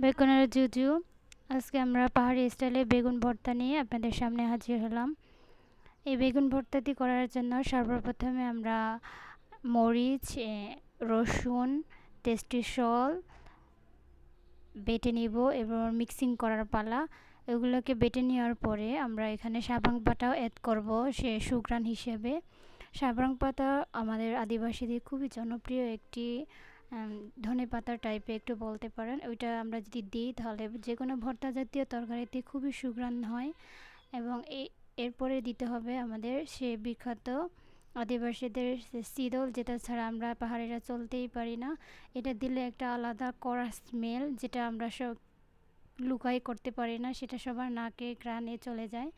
বেগুনের জুজু আজকে আমরা পাহাড়ি স্টাইলে বেগুন ভর্তা নিয়ে আপনাদের সামনে হাজির হলাম। এই বেগুন ভর্তাটি করার জন্য সর্বপ্রথমে আমরা মরিচ রসুন, টেস্টি সল বেটে নিব এবং মিক্সিং করার পালা। এগুলোকে বেটে নেওয়ার পরে আমরা এখানে সাবাং পাতাও অ্যাড করব সে সুগ্রান হিসেবে। সাবাং পাতা আমাদের আদিবাসীদের খুবই জনপ্রিয় একটি ধনে পাতা টাইপে একটু বলতে পারেন। ওইটা আমরা যদি দিই তাহলে যে কোনো ভর্তা জাতীয় তরকারিতে খুবই সুগ্রাণ হয় এবং এই এরপরে দিতে হবে আমাদের সে বিখ্যাত আদিবাসীদের সিদল, যেটা ছাড়া আমরা পাহাড়েরা চলতেই পারি না। এটা দিলে একটা আলাদা কড়া স্মেল যেটা আমরা সব লুকাই করতে পারি না, সেটা সবার নাকে গ্রানে চলে যায়।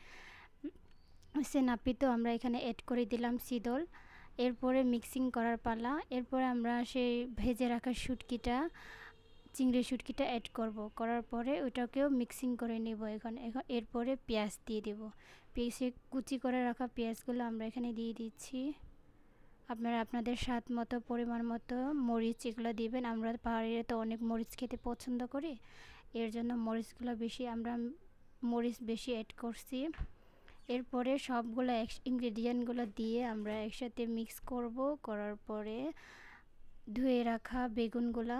সে নাপিতও আমরা এখানে অ্যাড করে দিলাম সিদল। এরপরে মিক্সিং করার পালা, এরপরে আমরা সেই ভেজে রাখা শুটকিটা, চিংড়ি শুটকিটা অ্যাড করব। করার পরে ওটাকেও মিক্সিং করে নেব এখন। এখন এরপরে পেঁয়াজ দিয়ে দেব। পেঁয়াজে কুচি করে রাখা পেঁয়াজগুলো আমরা এখানে দিয়ে দিচ্ছি। আপনারা আপনাদের স্বাদ মতো, পরিমাণ মতো মরিচ এগুলো দিবেন। আমরা পাহাড়িরা তো অনেক মরিচ খেতে পছন্দ করি। এর জন্য মরিচগুলো বেশি, আমরা মরিচ বেশি অ্যাড করছি। এরপরে সবগুলো ইনগ্রেডিয়েন্টগুলো দিয়ে আমরা একসাথে মিক্স করব। করার পরে ধুয়ে রাখা বেগুনগুলা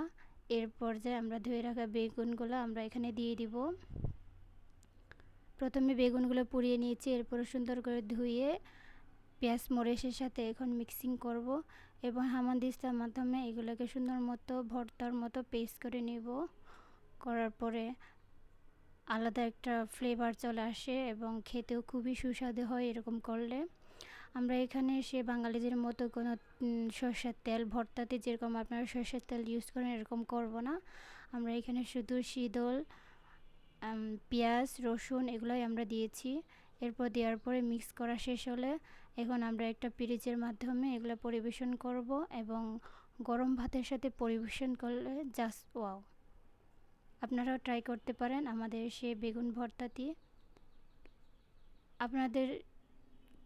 এর পর্যায়ে আমরা ধুয়ে রাখা বেগুনগুলো আমরা এখানে দিয়ে দিব। প্রথমে বেগুনগুলো পুড়িয়ে নিয়েছি, এরপরে সুন্দর করে ধুয়ে পেঁয়াজ মরিচের সাথে এখন মিক্সিং করব এবং হামানদিস্তার মাধ্যমে এগুলোকে সুন্দর মতো ভর্তার মতো পেস্ট করে নেব। করার পরে আলাদা একটা ফ্লেভার চলে আসে এবং খেতেও খুবই সুস্বাদু হয় এরকম করলে। আমরা এখানে সে বাঙালিদের মতো কোনো সর্ষের তেল, ভর্তাতে যেরকম আপনারা সর্ষের তেল ইউজ করেন এরকম করব না। আমরা এখানে শুধু শীতল পেঁয়াজ, রসুন এগুলোই আমরা দিয়েছি। এরপর দেওয়ার পরে মিক্স করা শেষ হলে এখন আমরা একটা পিরিচের মাধ্যমে এগুলো পরিবেশন করব এবং গরম ভাতের সাথে পরিবেশন করলে জাস্ট ওয়াও আপনারাও ট্রাই করতে পারেন আমাদের সে বেগুন ভর্তাটি আপনাদের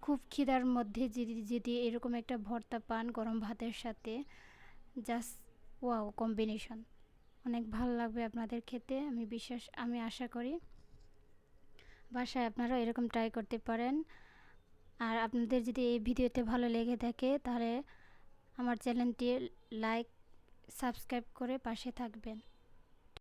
খুব খিদার মধ্যে যদি যদি এরকম একটা ভর্তা পান গরম ভাতের সাথে জাস্ট ওয়াও কম্বিনেশন অনেক ভালো লাগবে আপনাদের খেতে, আমি বিশ্বাস, আমি আশা করি। বাসায় আপনারা এরকম ট্রাই করতে পারেন। আর আপনাদের যদি এই ভিডিওতে ভালো লেগে থাকে, তাহলে আমার চ্যানেলটি লাইক সাবস্ক্রাইব করে পাশে থাকবেন।